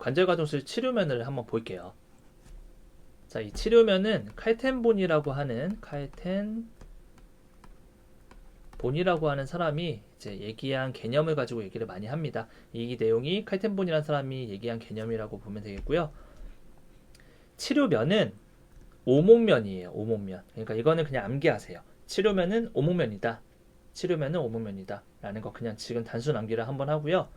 관절 가동술 치료면을 한번 볼게요. 자, 이 치료면은 칼텐본이라고 하는 칼텐 본이라고 하는 사람이 이제 얘기한 개념을 가지고 얘기를 많이 합니다. 이 내용이 칼텐본이라는 사람이 얘기한 개념이라고 보면 되겠고요. 치료면은 오목면이에요. 오목면. 그러니까 이거는 그냥 암기하세요. 치료면은 오목면이다. 치료면은 오목면이다. 라는 거 그냥 지금 단순 암기를 한번 하고요.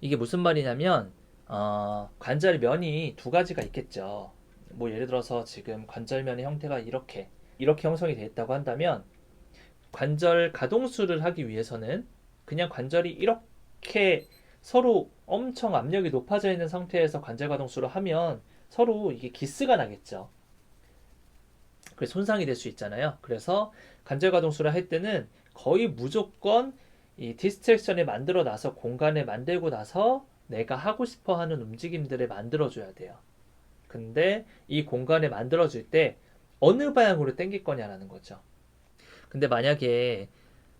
이게 무슨 말이냐면 어, 관절 면이 두 가지가 있겠죠. 뭐 예를 들어서 지금 관절면의 형태가 이렇게 이렇게 형성이 되어 있다고 한다면 관절 가동수를 하기 위해서는 그냥 관절이 이렇게 서로 엄청 압력이 높아져 있는 상태에서 관절 가동수를 하면 서로 이게 기스가 나겠죠. 그래서 손상이 될 수 있잖아요. 그래서 관절 가동수를 할 때는 거의 무조건 이 디스트랙션을 만들어 놔서 공간을 만들고 나서 내가 하고 싶어 하는 움직임들을 만들어 줘야 돼요. 근데 이 공간을 만들어 줄 때 어느 방향으로 당길 거냐라는 거죠. 근데 만약에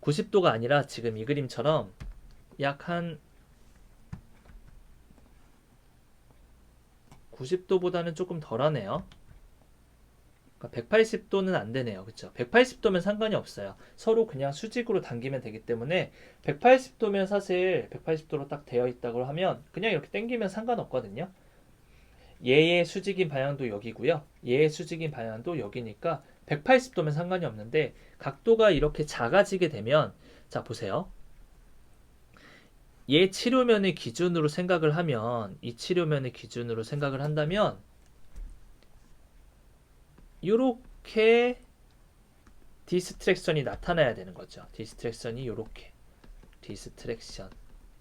90도가 아니라 지금 이 그림처럼 약 한 90도보다는 조금 덜하네요. 그러니까 180도는 안 되네요. 그쵸? 180도면 상관이 없어요. 서로 그냥 수직으로 당기면 되기 때문에 180도면 사실 180도로 딱 되어 있다고 하면 그냥 이렇게 당기면 상관없거든요. 얘의 수직인 방향도 여기고요. 얘의 수직인 방향도 여기니까 180도면 상관이 없는데 각도가 이렇게 작아지게 되면 자 보세요. 얘 치료면을 기준으로 생각을 하면 이 치료면을 기준으로 생각을 한다면 이렇게 디스트랙션이 나타나야 되는 거죠. 디스트랙션이 이렇게 디스트랙션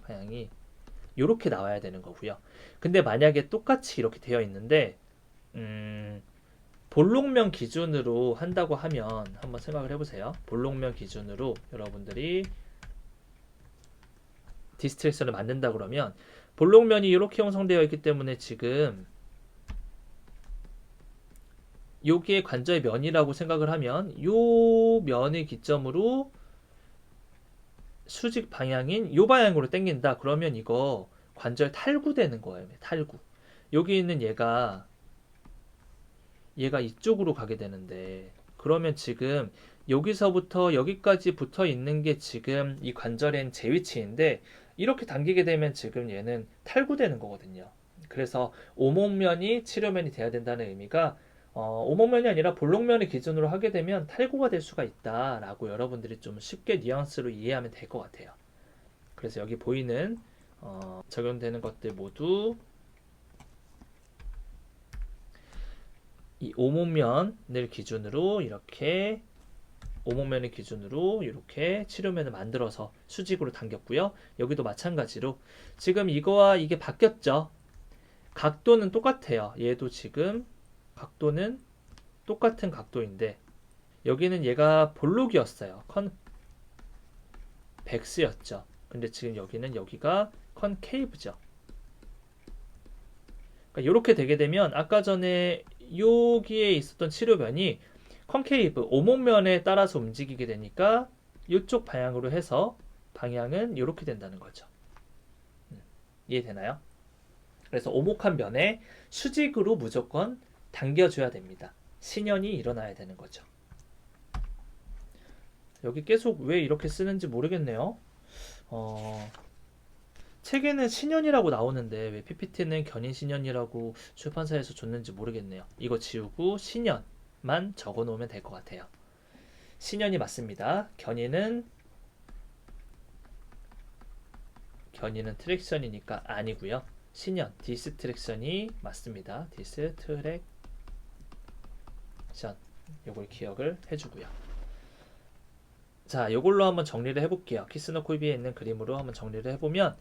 방향이 이렇게 나와야 되는 거고요. 근데 만약에 똑같이 이렇게 되어 있는데 음, 볼록면 기준으로 한다고 하면 한번 생각을 해보세요. 볼록면 기준으로 여러분들이 디스트랙션을 만든다 그러면 볼록면이 이렇게 형성되어 있기 때문에 지금 여기에 관절 면이라고 생각을 하면 요 면의 기점으로 수직 방향인 요 방향으로 당긴다. 그러면 이거 관절 탈구되는 거예요. 탈구. 여기 있는 얘가 얘가 이쪽으로 가게 되는데 그러면 지금 여기서부터 여기까지 붙어 있는 게 지금 이 관절엔 제 위치인데 이렇게 당기게 되면 지금 얘는 탈구되는 거거든요. 그래서 오목면이 치료면이 돼야 된다는 의미가 어, 오목면이 아니라 볼록면을 기준으로 하게 되면 탈구가 될 수가 있다라고 여러분들이 좀 쉽게 뉘앙스로 이해하면 될 것 같아요. 그래서 여기 보이는 어, 적용되는 것들 모두 이 오목면을 기준으로 이렇게 오목면을 기준으로 이렇게 치료면을 만들어서 수직으로 당겼고요. 여기도 마찬가지로 지금 이거와 이게 바뀌었죠. 각도는 똑같아요. 얘도 지금 각도는 똑같은 각도인데 여기는 얘가 볼록이었어요. 컨벡스였죠. 근데 지금 여기는 여기가 컨케이브죠. 그러니까 이렇게 되게 되면 아까 전에 여기에 있었던 치료면이 컨케이브 오목면에 따라서 움직이게 되니까 이쪽 방향으로 해서 방향은 이렇게 된다는 거죠. 음, 이해되나요? 그래서 오목한 면에 수직으로 무조건 당겨줘야 됩니다. 신연이 일어나야 되는 거죠. 여기 계속 왜 이렇게 쓰는지 모르겠네요. 어, 책에는 신연이라고 나오는데 왜 PPT는 견인 신연이라고 출판사에서 줬는지 모르겠네요. 이거 지우고 신연만 적어 놓으면 될 것 같아요. 신연이 맞습니다. 견인은 견인은 트랙션이니까 아니고요. 신연 디스트랙션이 맞습니다. 디스트랙 션 요걸 기억을 해주고요. 자, 요걸로 한번 정리를 해볼게요. 키스노 코이비에 있는 그림으로 한번 정리를 해보면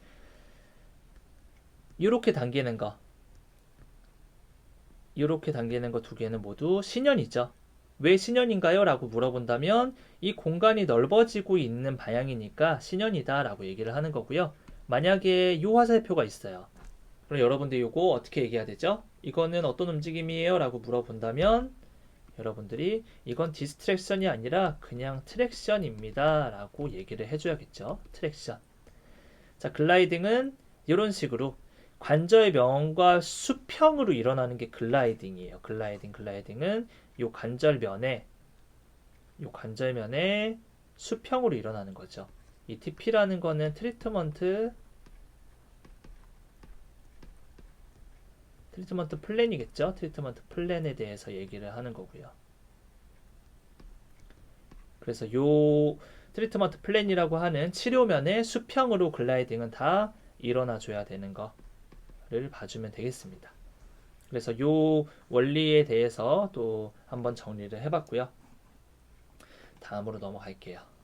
이렇게 당기는 거 이렇게 당기는 거 두 개는 모두 신연이죠. 왜 신연인가요? 라고 물어본다면 이 공간이 넓어지고 있는 방향이니까 신연이다 라고 얘기를 하는 거고요. 만약에 이 화살표가 있어요. 그럼 여러분들 이거 어떻게 얘기해야 되죠? 이거는 어떤 움직임이에요? 라고 물어본다면 여러분들이 이건 디스트랙션이 아니라 그냥 트랙션입니다. 라고 얘기를 해줘야겠죠. 트랙션. 자, 글라이딩은 이런 식으로 관절 면과 수평으로 일어나는 게 글라이딩이에요. 글라이딩, 글라이딩은 이 관절 면에 이 관절 면에 수평으로 일어나는 거죠. 이 TP라는 거는 트리트먼트 트리트먼트 플랜이겠죠. 트리트먼트 플랜에 대해서 얘기를 하는 거고요. 그래서 요 트리트먼트 플랜이라고 하는 치료면의 수평으로 글라이딩은 다 일어나 줘야 되는 거를 봐주면 되겠습니다. 그래서 요 원리에 대해서 또 한번 정리를 해봤고요. 다음으로 넘어갈게요.